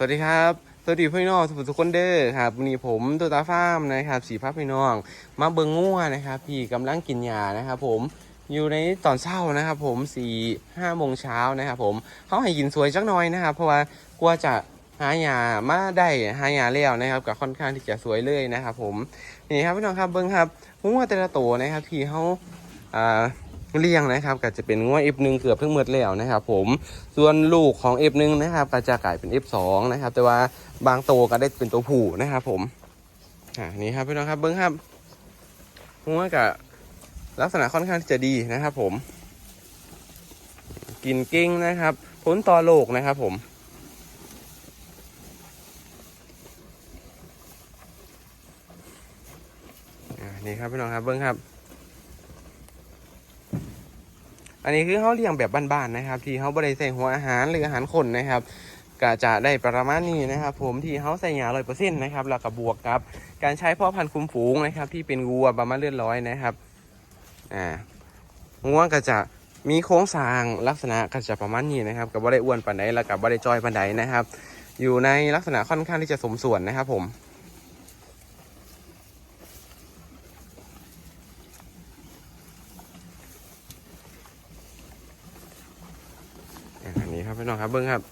สวัสดีครับ สวัสดีพี่น้องทุกทุกคนเด้อครับวันนี้ผมตัวตาฟ้ามนะครับสีพับพี่น้อง มาเบิงงัวนะครับ พี่กำลังกินยานะครับผมอยู่ในตอนเช้านะครับ ผมสี่ห้าโมงเช้านะครับผมเขาให้กินสวยจักหน่อยนะครับ เพราะว่ากลัวจะหายามาได้หายาแล้วนะครับกับค่อนข้างที่จะสวยเลยนะครับ ผมนี่ครับพี่น้องครับเบิ้งครับงัวแต่ละตัวนะครับพี่เขาอ่า เลี้ยงนะครับก็จะเป็นงวด F1 เกือบเพิ่งหมดแล้วนะครับ ผมส่วนลูกของ F1 นะครับก็จะกลายเป็น F2 นะครับ แต่ว่าบางตัวก็ได้เป็นตัวผู้นะครับ ผมอ่านี่ครับพี่น้องครับเบิ้งครับงวดกับลักษณะค่อนข้างที่จะดีนะครับ ผม กินกิ้งนะครับพ้นต่อโลกนะครับ ผมนี่ครับพี่น้องครับเบิ้งครับ อันนี้คือเขาเลี้ยงแบบบ้านๆนะครับ ที่เขาบริใส่หัวอาหารหรืออาหารคนนะครับก็จะได้ประมาณนี้นะครับ ผมที่เขาใส่ยาร้อยเปอร์เซ็นต์นะครับแล้วก็บวกกับการใช้พ่อพันธุ์คุ้มฝูงนะครับ ที่เป็นวัวประมาณเลือดร้อยนะครับอ่างัวก็จะมีโครงสร้างลักษณะก็จะประมาณนี้นะครับกับว่าได้อ้วนปานใดแล้วกับว่าได้จอยปานใดนะครับ อยู่ในลักษณะค่อนข้างที่จะสมส่วนนะครับผม อ่าอันนี้ ครับพี่น้องครับเบิ้งครับ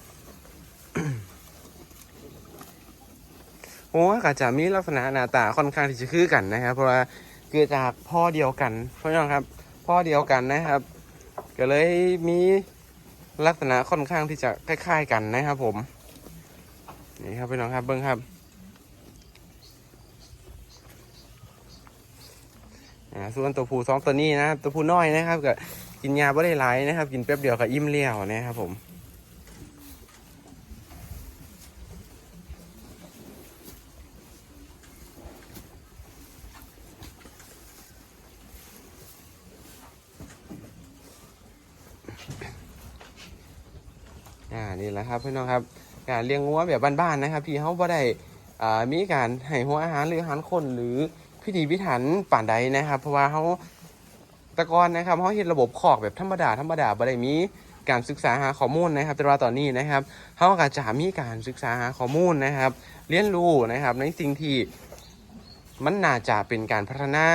โอ้ก็จะมีลักษณะหน้าตาค่อนข้างที่จะคือกันนะครับ เพราะว่าเกิดจากพ่อเดียวกันพี่น้องครับ พ่อเดียวกันนะครับ ก็เลยมีลักษณะค่อนข้างที่จะคล้ายๆกันนะครับ ผม นี่ครับพี่น้องครับเบิ้งครับส่วนตัวผู้สองตัวนี้นะครับตัวผู้น้อยนะครับก็กินยาไม่ได้หลายนะครับ กินแป๊บเดียวก็อิ่มเลี้ยวนะครับผม อ่านี่แหละครับพี่น้องครับการเลี้ยงงัวแบบบ้านๆนะครับ ที่เขาบ่ได้อ่ามีการให้หัวอาหารหรืออาหารคนหรือพิธีพิถันป่านใดนะครับ เพราะว่าเขาต่ก่อนนะครับเขาเห็นระบบคอกแบบธรรมดาธรรมดาบ่ได้มีการศึกษาหาข้อมูลนะครับ แต่ว่าตอนนี้นะครับเขาก็จะมีการศึกษาหาข้อมูลนะครับ เรียนรู้นะครับ ในสิ่งที่มันน่าจะเป็นการพัฒนา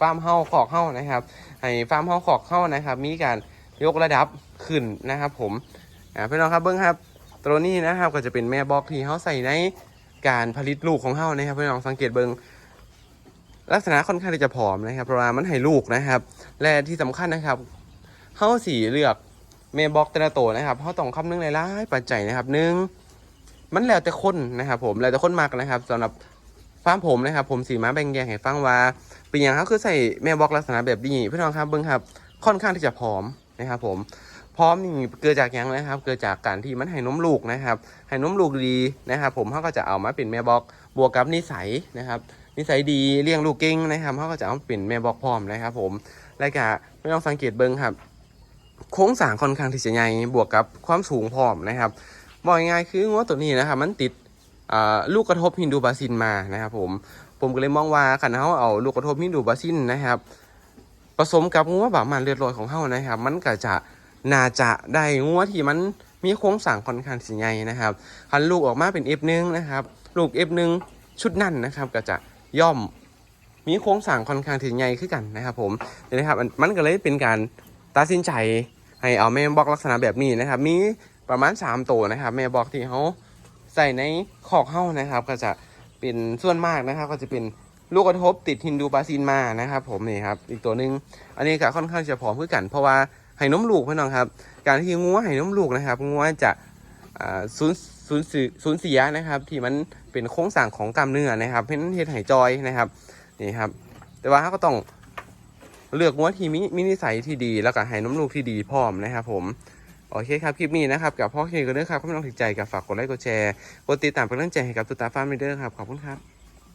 ฟาร์มเฮาคอกเฮานะครับให้ฟาร์มเฮาคอกเฮานะครับ มีการยกระดับขึ้นนะครับ ผม อ่าพี่น้องครับเบิ้งครับตัวนี้นะครับก็จะเป็นแม่บล็อกที่เขาใส่ในการผลิตลูกของเฮานะครับพี่น้องสังเกตเบิ้งลักษณะค่อนข้างที่จะผอมนะครับเพราะว่ามันให้ลูกนะครับ และที่สำคัญนะครับเขาสีเลือกเมย์บ็อกแต่ละตัวนะครับเขาต้องคำนึงหลายๆปัจจัยนะครับหนึ่งมันแล้วแต่คนนะครับ ผมแล้วแต่คนมักนะครับสำหรับฟาร์มผมนะครับ ผมสีม้าแบ่งแยกให้ฟังว่าเป็นอย่างเขาคือใส่เมย์บ็อกลักษณะแบบนี้พี่น้องครับเบิ้งครับ ค่อนข้างที่จะผอมนะครับ ผม พร้อมนี่เกิดจากยังนะครับ เกิดจากการที่มันให้นมลูกนะครับให้นมลูกดีนะครับ ผมเขาก็จะเอามาเป็นแม่บอกบวกกับนิสัยนะครับ นิสัยดีเลี้ยงลูกเก่งนะครับเขาก็จะเอาเป็นแม่บอกพร้อมนะครับ ผมแล้วก็ไม่ต้องสังเกตเบิ้งครับ โค้งสางค่อนข้างที่จะใหญ่บวกกับความสูงพร้อมนะครับบอกง่ายๆคืองัวตัวนี้นะครับ มันติดลูกกระทบฮินดูบาซินมานะครับ ผมผมก็เลยมองว่าขันเขาเอาลูกกระทบฮินดูบาซินนะครับผสมกับงัวบามันเลือดลอยของเขานะครับ มันก็จะ น่าจะได้งัวที่มันมีโค้งสร้างค่อนข้างที่ใหญ่นะครับคันลูกออกมาเป็น F1 นะครับ ลูก F1 ชุดนั่นนะครับก็จะย่อมมีโครงสร้างค่อนข้างที่ใหญ่ขึ้นกันนะครับ ผมนี่นะครับมันมันก็เลยเป็นการตัดสินใจให้เอาแม่บล็อกลักษณะแบบนี้นะครับ มีประมาณ3ตัวนะครับ แม่บล็อกที่เขาใส่ในขอกเข้านะครับ ก็จะเป็นส่วนมากนะครับ ก็จะเป็นลูกกระทบติดฮินดูบาซินมานะครับ ผมนี่ครับอีกตัวหนึ่งอันนี้ก็ค่อนข้างจะผอมขึ้นกัน เพราะว่า ให้นมลูกพี่น้องครับ การที่งัวให้นมลูกนะครับงัวจะสูญสูญเสียสูญเสียนะครับ ที่มันเป็นโครงสร้างของกล้ามเนื้อนะครับเพราะนั้นเฮ็ดให้จอยนะครับนี่ครับ แต่ว่าเขาก็ต้องเลือกงัวที่มีมีนิสัยที่ดีแล้วก็ให้นมลูกที่ดีพร้อมนะครับ ผมโอเคครับคลิปนี้นะครับกับพ่อเคก็เด้อครับก็ไม่ต้องถึงใจกับฝากกดไลค์กดแชร์กดติดตามเป็นกำลังใจให้กับตุ๊ตาฟ้าร์มเด้อครับขอบคุณครับ